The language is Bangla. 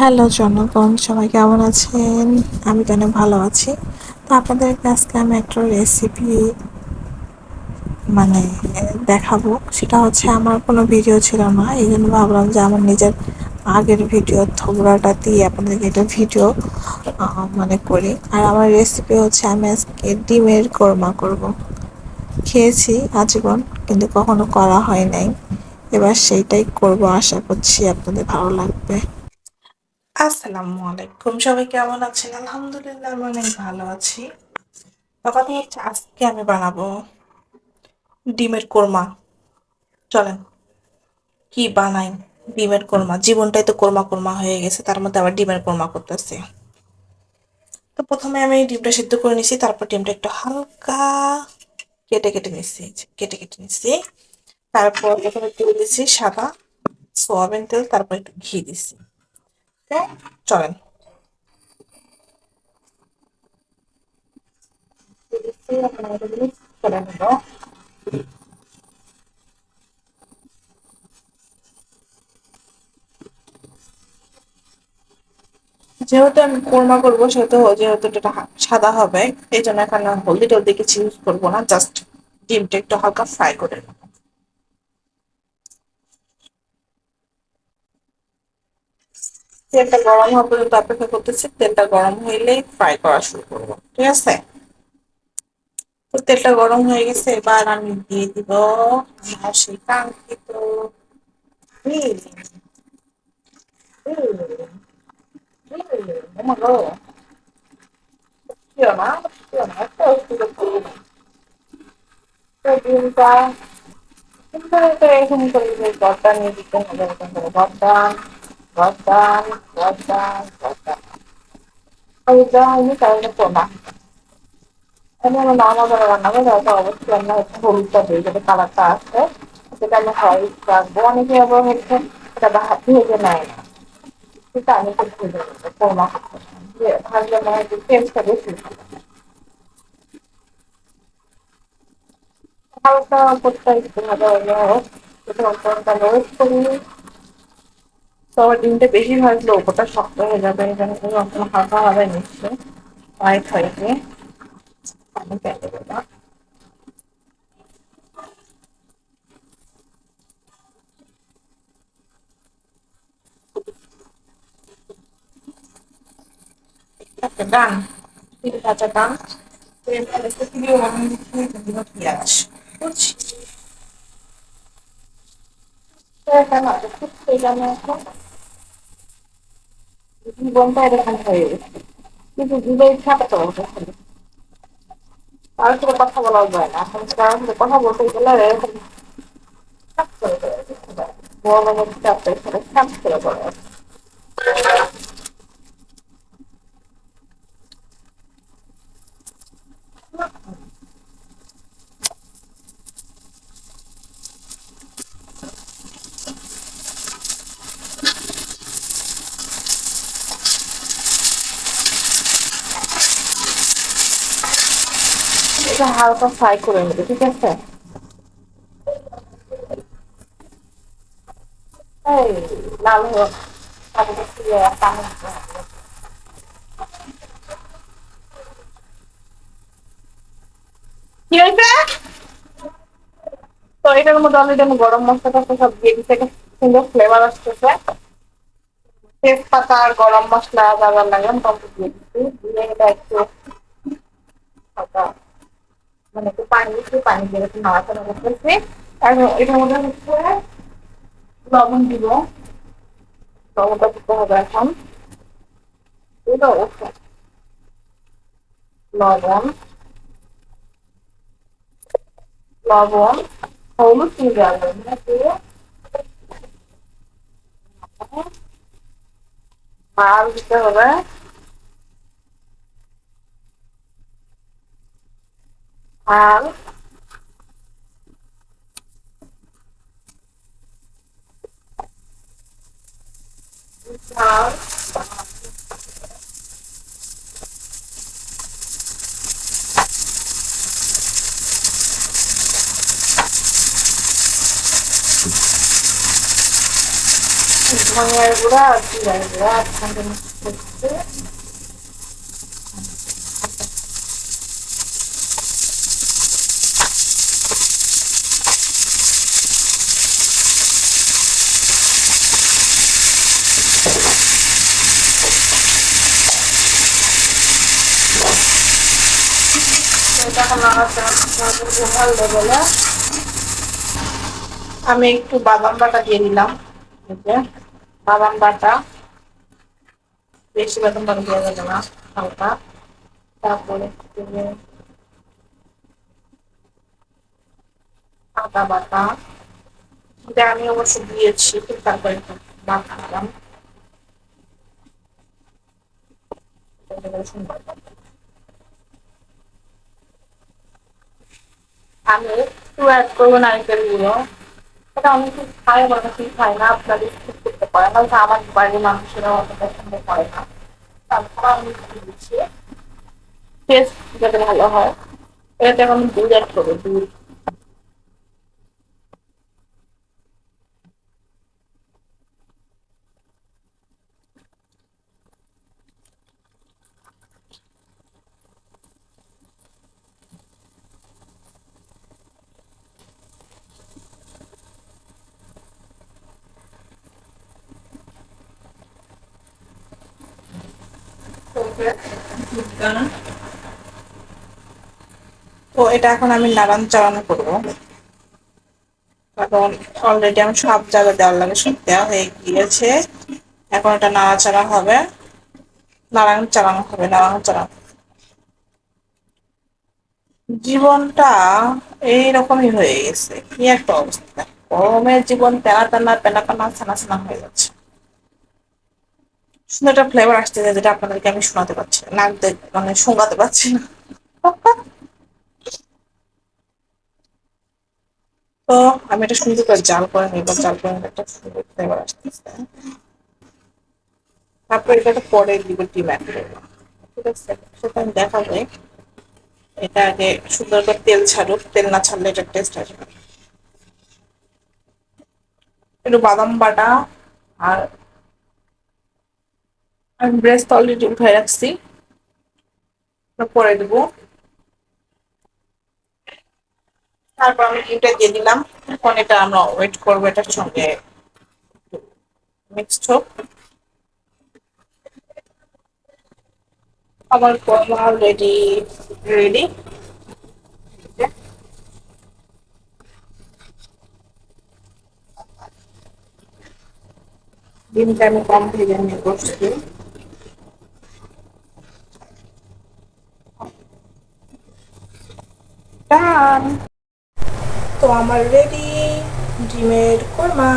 হ্যালো জনগণ, সবাই কেমন আছেন? আমি অনেক ভালো আছি। তো আপনাদের আজকে আমি একটা রেসিপি মানে দেখাবো। সেটা হচ্ছে আমার কোনো ভিডিও ছিল না। এই জন্য ভাবলাম যে আমার নিজের আগের ভিডিও থোবড়াটা দিয়ে আপনাদেরকে একটা ভিডিও মানে করি। আর আমার রেসিপি হচ্ছে আমি আজকে ডিমের কোরমা করব। খেয়েছি আজীবন, কিন্তু কখনো করা হয় নাই। এবার সেইটাই করব, আশা করছি আপনাদের ভালো লাগবে। আসসালামু আলাইকুম। সবাই কেমন আছেন? আলহামদুলিল্লাহ, আমি অনেক ভালো আছি। কথা হচ্ছে আজকে আমি বানাবো ডিমের কোরমা। চলেন, কি বানাই ডিমের কোরমা? জীবনটাই তো কোরমা কোরমা হয়ে গেছে, তার মধ্যে আবার ডিমের কোরমা করতেছে। তো প্রথমে আমি ডিমটা সিদ্ধ করে নিছি, তারপর ডিমটা একটু হালকা কেটে কেটে নিচ্ছি কেটে কেটে নিচ্ছি তারপর এখানে তেল দিচ্ছি সাদা সোয়াবিন তেল, তারপর একটু ঘি দিচ্ছি চলেন। যেহেতু আমি কোরমা করব, সেহেতু যেহেতু এটা সাদা হবে, এই জন্য এখানে হলদি টলদি কিছু ইউজ করব না জাস্ট ডিমটা একটু হালকা ফ্রাই করে নেব। তেলটা গরম হওয়া পর্যন্ত অপেক্ষা করতেছি তেলটা গরম হইলেই ফ্রাই করা শুরু করব ঠিক আছে তো তেলটা গরম হয়ে গেছে এবার আমি দিয়ে দিব আমার সেই কাঙ্ক্ষিত ডিমটা এরকম নিয়ে দিতে হবে এরকম গড়টা গড়দান গড়দান গড়দান ওই যা হয়নি তাহলে কোনা আমি আমার মা মজা রান্না করে তাহলে অবশ্যই রান্না হচ্ছে হলুদটা দিয়ে যাতে কালারটা আসে সেটা আমি হলুদ রাখব অনেকে আবার হচ্ছে সেটা ভাত ভেজে নেয় না সেটা আমি খুব ভেজে নেব কোরমা করতে ভাজলে মনে হয় টেস্টটা বেশি হালকা করতে একটু ভাজা হয়ে হোক সেটা রোস্ট করি তো আবার ডিমটা বেশি ভাজলে ওপরটা শক্ত হয়ে যাবে, এখানে কোনো রকম হালকা হবে নিশ্চয় হোয়াইট হয়েছে পানি ফেলে দেবো ডান। তিন কাঁচা ডান। পেঁয়াজ এখন জীবনটা এরকম হয়ে গেছে কিন্তু জীবন ইচ্ছাটা তো কারোর সাথে কথা বলা যায় না এখন কারোর কথা বলতে গেলে এরকম সাপ করে পড়ে এটা হালকা ফ্রাই করে নেবে, ঠিক আছে? এই, লাল হয়ে কি হয়েছে? তো এটার মধ্যে অলরেডি আমি গরম মশলাটা সব দিয়ে দিতে সুন্দর ফ্লেভার আসতেছে। তেজপাতা আর গরম মশলা যা যা লাগলাম সব দিয়ে দিচ্ছি দিয়ে এটা একটু মানে একটু পানি একটু পানি দিয়ে একটু নাড়াচাড়া করতেছি আর এটার মধ্যে হচ্ছে লবণ দিব লবণটা দিতে হবে এখন লবণ লবণ হলুদ দিয়ে দিয়ে মাল দিতে হবে 방. 방열구라, 이 알고라, 방금 시켰지? আমি একটু বাদাম বাটা দিয়ে দিলাম। বাদাম বাটা। বেশি বাদাম বাটা দেওয়া যাবে না, হালকা। তারপরে আদা বাটা। এটা আমি অবশ্য দিয়েছি তারপরে বাটা সুন্দর আমি একটু অ্যাড করব নারকেল গুঁড়ো এটা অনেকে খায় ঠিক খায় না, আপনাদের ঠিক করতে পারে না আমার বাড়ির মানুষেরা অত পছন্দ করে না। তারপর আমি দিচ্ছি টেস্ট যাতে ভালো হয় এটাতে এখন দুধ অ্যাড করব দুধ তো এটা এখন আমি নাড়ান চালানো করব। কারণ অলরেডি আমি সব জায়গায় দেওয়ার লাগে, সব দেওয়া হয়ে গিয়েছে। এখন এটা নাড়াচাড়া হবে। নাড়ান চালানো হবে নাড়ানো চালানো জীবনটা এইরকমই হয়ে গেছে। কি একটা অবস্থা। গরমের জীবন টানা টানা পেনা পেনা ছানা ছানা হয়ে যাচ্ছে। সুন্দর একটা ফ্লেভার আসতেছে যেটা আপনাদেরকে আমি শোনাতে পারছি না মানে শোনাতে পারছি না। তো আমি এটা সুন্দর করে জাল করে নিব, জাল করে একটা সুন্দর ফ্লেভার আসতেছে। তারপর এটা একটা পরে দিব ডিম অ্যাড করব সেটা আমি দেখাবো। এটা আগে সুন্দর করে তেল ছাড়ুক, তেল না ছাড়লে এটা টেস্ট আসবে একটু বাদাম বাটা আর আমি ব্রেস্ট অলরেডি উঠাই রাখছি পরে দেবো তারপর আমি ডিমটা দিয়ে দিলাম। এখন এটা আমরা ওয়েট করব এটার সঙ্গে। মিক্সড হোক। আমার কর্মা রেডি রেডি ডিমটা আমি কম ভেজে নিয়ে করছি ডান। তো আমার রেডি ডিমের কোরমা।